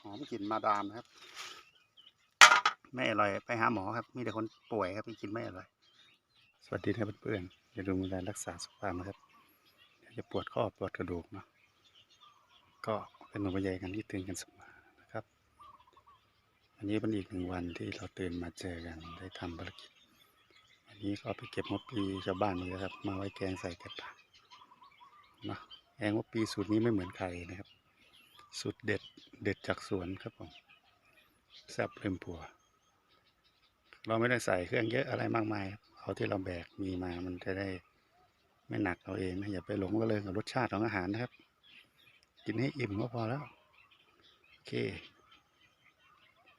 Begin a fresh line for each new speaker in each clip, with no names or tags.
หอมกลิ่นมาดามครับ ไม่อร่อย ไปหาหมอครับ มีแต่คนป่วยครับกินไม่อร่อย สวัสดีครับเพื่อนๆอย่าลืมดูแลรักษาสุขภาพนะครับเดี๋ยวจะปวดข้อปวดกระดูกเนาะก็เป็นห่วงเป็นใยกันที่ตื่นกันเสมอนะครับวันนี้เป็นอีกหนึ่งวันที่เราตื่นมาเจอกันได้ทำภารกิจวันนี้ก็ไปเก็บมะปีชาวบ้านนี่นะครับ มาไว้แกงใส่กระปาเนาะแกงมะปีสูตรนี้ไม่เหมือนใครนะครับ สูตรเด็ดเด็ดจากสวนครับผมแซ่บเพิ่มผัว เราไม่ได้ใส่เครื่องเยอะอะไรมากมายเอาที่เราแบกมีมามันจะได้ไม่หนักเอาเองนะอย่าไปหลงก็เลยกับรสชาติของอาหารนะครับ กินให้อิ่มก็พอแล้ว โอเค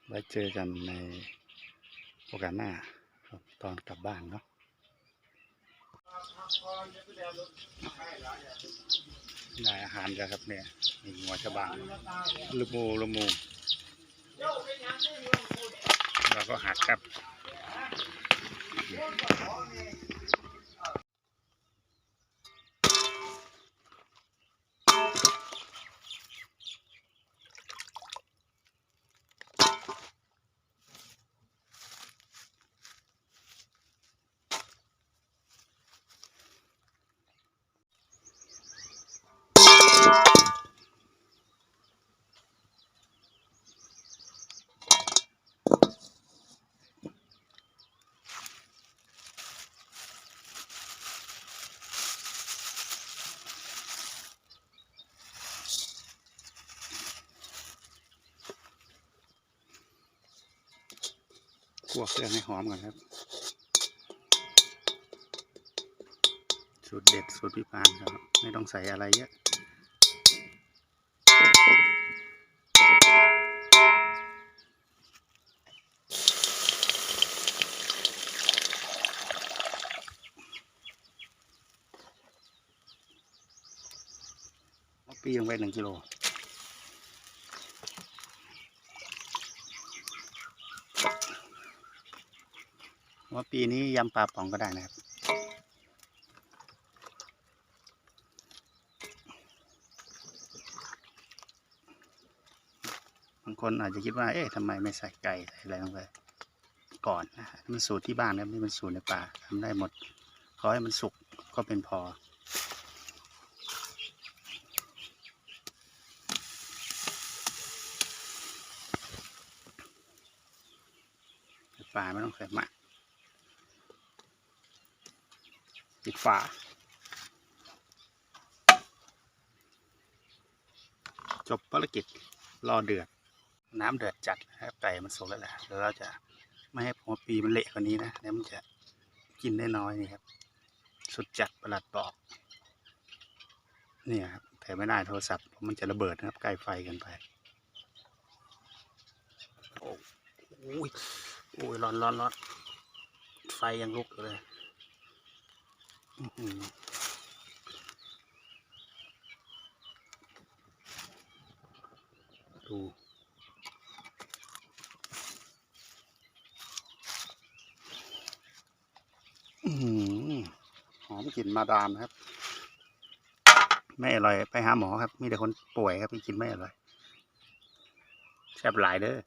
ไว้เจอกันในโอกาสหน้าตอนกลับบ้านเนาะ ได้อาหารนะครับเนี่ยมีงัวชะบานลูมูลูมูแล้วก็หักครับ คั่วเครื่องให้หอมก่อนครับ สูตรเด็ดสูตรพิพานครับ ไม่ต้องใส่อะไรเยอะเอาปีลงไปหนึ่งกิโล ว่าปีนี้ยำปลาป๋องก็ได้นะครับ บางคนอาจจะคิดว่า เอ๊ะทำไมไม่ใส่ไก่ใส่อะไรลงไปก่อนนะฮะมันสูตรที่บ้านนะครับนี่มันสูตรในป่าทำได้หมด ขอให้มันสุกก็เป็นพอปลาไม่ต้องใส่มาก ปิดฝาจบภารกิจรอเดือด น้ำเดือดจัดนะครับไก่มันสุกแล้วแหละเดี๋ยวเราจะไม่ให้หัวปีมันเละกว่านี้นะเดี๋ยวมันจะกินได้น้อยนี่ครับ สุดจัดประหลัดบอกเนี่ยครับแต่ไม่ได้โทรศัพท์เพราะมันจะระเบิดนะครับใกล้ไฟกันไป โอ้โอ้ยโอ้ยร้อนร้อนร้อนไฟยังลุกเลย ดูหอมกลิ่นมาดามครับ ไม่อร่อย ไปหาหมอครับ มีแต่คนป่วยครับกินไม่อร่อยแซ่บหลายเด้อ